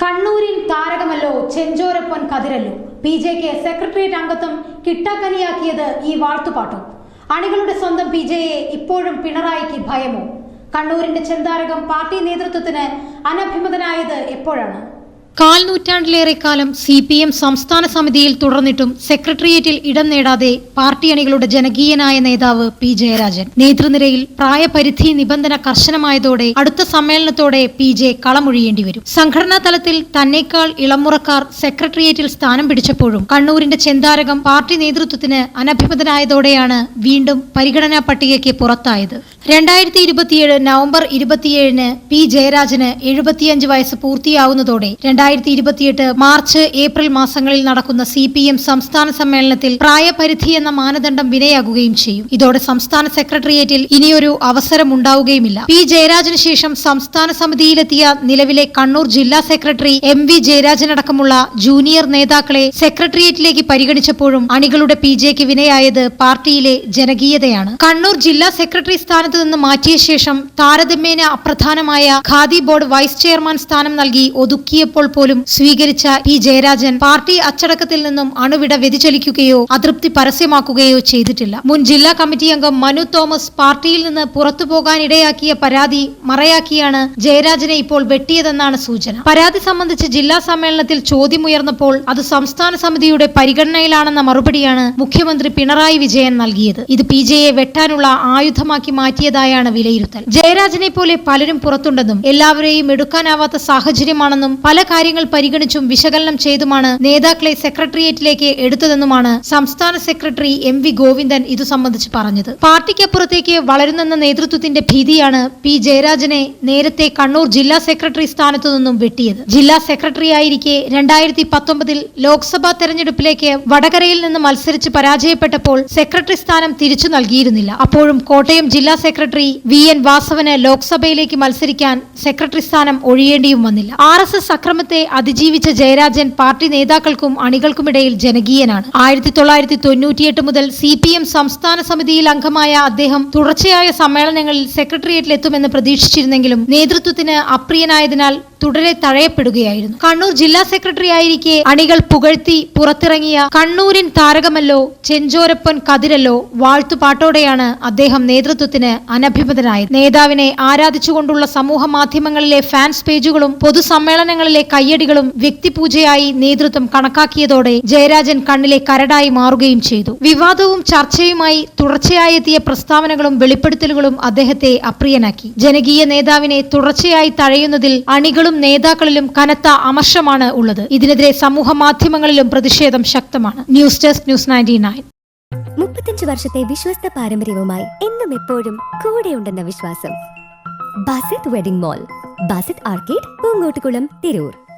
കണ്ണൂരിൽ താരകമല്ലോ ചെഞ്ചോരപ്പൻ കതിരല്ലോ. പി ജെ കെ സെക്രട്ടേറിയറ്റ് അംഗത്വം കിട്ടാക്കനിയാക്കിയത് ഈ വാഴ്ത്തുപാട്ടും. അണികളുടെ സ്വന്തം പി ജെയെ ഇപ്പോഴും പിണറായിക്ക് ഭയമോ? കണ്ണൂരിന്റെ ചെന്താരകം പാർട്ടി നേതൃത്വത്തിന് അനഭിമതനായത് എപ്പോഴാണ്? കാൽ നൂറ്റാണ്ടിലേറെക്കാലം സി പി എം സംസ്ഥാന സമിതിയിൽ തുടർന്നിട്ടും സെക്രട്ടേറിയറ്റിൽ ഇടം നേടാതെ പാർട്ടി അണികളുടെ ജനകീയനായ നേതാവ് പി ജയരാജൻ. നേതൃനിരയിൽ പ്രായപരിധി നിബന്ധന കർശനമായതോടെ അടുത്ത സമ്മേളനത്തോടെ പി ജെ കളമൊഴിയേണ്ടി വരും. സംഘടനാ തലത്തിൽ തന്നേക്കാൾ ഇളമുറക്കാർ സെക്രട്ടേറിയറ്റിൽ സ്ഥാനം പിടിച്ചപ്പോഴും കണ്ണൂരിന്റെ ചെന്താരകം പാർട്ടി നേതൃത്വത്തിന് അനഭിമതനായതോടെയാണ് വീണ്ടും പരിഗണനാ പട്ടികയ്ക്ക് പുറത്തായത്. രണ്ടായിരത്തി ഇരുപത്തിയേഴ് നവംബർ ഇരുപത്തിയേഴിന് പി ജയരാജന് എഴുപത്തിയഞ്ച് വയസ്സ് പൂർത്തിയാവുന്നതോടെ രണ്ടായിരത്തി ഇരുപത്തിയെട്ട് മാർച്ച് ഏപ്രിൽ മാസങ്ങളിൽ നടക്കുന്ന സി പി എം സംസ്ഥാന സമ്മേളനത്തിൽ പ്രായപരിധി എന്ന മാനദണ്ഡം വിനയാകുകയും ചെയ്യും. ഇതോടെ സംസ്ഥാന സെക്രട്ടേറിയറ്റിൽ ഇനിയൊരു അവസരം ഉണ്ടാവുകയുമില്ല പി ജയരാജന് ശേഷം സംസ്ഥാന സമിതിയിലെത്തിയ നിലവിലെ കണ്ണൂർ ജില്ലാ സെക്രട്ടറി എം വി ജയരാജനടക്കമുള്ള ജൂനിയർ നേതാക്കളെ സെക്രട്ടേറിയറ്റിലേക്ക് പരിഗണിച്ചപ്പോഴും അണികളുടെ പി ജെക്ക് വിനയായത് പാർട്ടിയിലെ ജനകീയതയാണ്. കണ്ണൂർ ജില്ലാ സെക്രട്ടറി സ്ഥാനത്ത് നിന്ന് മാറ്റിയ ശേഷം താരതമ്യേന അപ്രധാനമായ ഖാദി ബോർഡ് വൈസ് ചെയർമാൻ സ്ഥാനം നൽകി ഒതുക്കിയപ്പോൾ പോലും സ്വീകരിച്ച പി ജയരാജൻ പാർട്ടി അച്ചടക്കത്തിൽ നിന്നും അണുവിട വ്യതിചലിക്കുകയോ അതൃപ്തി പരസ്യമാക്കുകയോ ചെയ്തിട്ടില്ല. മുൻ ജില്ലാ കമ്മിറ്റി അംഗം മനു തോമസ് പാർട്ടിയിൽ നിന്ന് പുറത്തു പോകാനിടയാക്കിയ പരാതി മറയാക്കിയാണ് ജയരാജനെ ഇപ്പോൾ വെട്ടിയതെന്നാണ് സൂചന. പരാതി സംബന്ധിച്ച് ജില്ലാ സമ്മേളനത്തിൽ ചോദ്യമുയർന്നപ്പോൾ അത് സംസ്ഥാന സമിതിയുടെ പരിഗണനയിലാണെന്ന മറുപടിയാണ് മുഖ്യമന്ത്രി പിണറായി വിജയൻ നൽകിയത്. ഇത് പി ജെയെ വെട്ടാനുള്ള ആയുധമാക്കി മാറ്റിയതായാണ് വിലയിരുത്തൽ. ജയരാജനെ പോലെ പലരും പുറത്തുണ്ടെന്നും എല്ലാവരെയും എടുക്കാനാവാത്ത സാഹചര്യമാണെന്നും പല കാര്യങ്ങൾ പരിഗണിച്ചും വിശകലനം ചെയ്തുമാണ് നേതാക്കളെ സെക്രട്ടേറിയറ്റിലേക്ക് എടുത്തതെന്നുമാണ് സംസ്ഥാന സെക്രട്ടറി എം വി ഗോവിന്ദൻ ഇതു സംബന്ധിച്ച് പറഞ്ഞത്. പാർട്ടിക്കപ്പുറത്തേക്ക് വളരുന്നെന്ന നേതൃത്വത്തിന്റെ ഭീതിയാണ് പി ജയരാജനെ നേരത്തെ കണ്ണൂർ ജില്ലാ സെക്രട്ടറി സ്ഥാനത്തു നിന്നും വെട്ടിയത്. ജില്ലാ സെക്രട്ടറി ആയിരിക്കെ രണ്ടായിരത്തി പത്തൊമ്പതിൽ ലോക്സഭാ തെരഞ്ഞെടുപ്പിലേക്ക് വടകരയിൽ നിന്ന് മത്സരിച്ച് പരാജയപ്പെട്ടപ്പോൾ സെക്രട്ടറി സ്ഥാനം തിരിച്ചു നൽകിയിരുന്നില്ല. അപ്പോഴും കോട്ടയം ജില്ലാ സെക്രട്ടറി വി എൻ വാസവന് ലോക്സഭയിലേക്ക് മത്സരിക്കാൻ സെക്രട്ടറി സ്ഥാനം ഒഴിയേണ്ടിയും വന്നില്ല. ആർ എസ് എസ് അക്രമത്തെ അതിജീവിച്ച ജയരാജൻ പാർട്ടി നേതാക്കൾക്കും അണികൾക്കുമിടയിൽ ജനകീയനാണ്. ആയിരത്തി തൊള്ളായിരത്തി തൊണ്ണൂറ്റിയെട്ട് മുതൽ സി പി എം സംസ്ഥാന സമിതിയിൽ അംഗമായ അദ്ദേഹം തുടർച്ചയായ സമ്മേളനങ്ങളിൽ സെക്രട്ടേറിയറ്റിലെത്തുമെന്ന് പ്രതീക്ഷിച്ചിരുന്നെങ്കിലും നേതൃത്വത്തിന് അപ്രിയനായതിനാൽ തുടരെ തഴയപ്പെടുകയായിരുന്നു. കണ്ണൂർ ജില്ലാ സെക്രട്ടറി ആയിരിക്കെ അണികൾ പുകഴ്ത്തി പുറത്തിറങ്ങിയ കണ്ണൂരിൻ താരകമല്ലോ ചെഞ്ചോരപ്പൻ കതിരല്ലോ വാഴ്ത്തുപാട്ടോടെയാണ് അദ്ദേഹം നേതൃത്വത്തിന് അനഭിമതനായത്. നേതാവിനെ ആരാധിച്ചുകൊണ്ടുള്ള സമൂഹ മാധ്യമങ്ങളിലെ ഫാൻസ് പേജുകളും പൊതുസമ്മേളനങ്ങളിലെ കയ്യടികളും വ്യക്തിപൂജയായി നേതൃത്വം കണക്കാക്കിയതോടെ ജയരാജൻ കണ്ണിലെ കരടായി മാറുകയും ചെയ്തു. വിവാദവും ചർച്ചയുമായി തുടർച്ചയായി എത്തിയ പ്രസ്താവനകളും വെളിപ്പെടുത്തലുകളും അദ്ദേഹത്തെ അപ്രിയനാക്കി. ജനകീയ നേതാവിനെ തുടർച്ചയായി തഴയുന്നതിൽ അണികളും നേതാക്കളിലും കനത്ത അമർഷമാണ് ഉള്ളത്. ഇതിനെതിരെ സമൂഹ മാധ്യമങ്ങളിലും പ്രതിഷേധം ശക്തമാണ്. News desk news ninety nine മുപ്പത്തഞ്ച് വർഷത്തെ വിശ്വസ്ത പാരമ്പര്യവുമായി എന്നും എപ്പോഴും കൂടെയുണ്ടെന്ന വിശ്വാസം. Basith wedding mall Basith arcade Poongottukulam Tirur.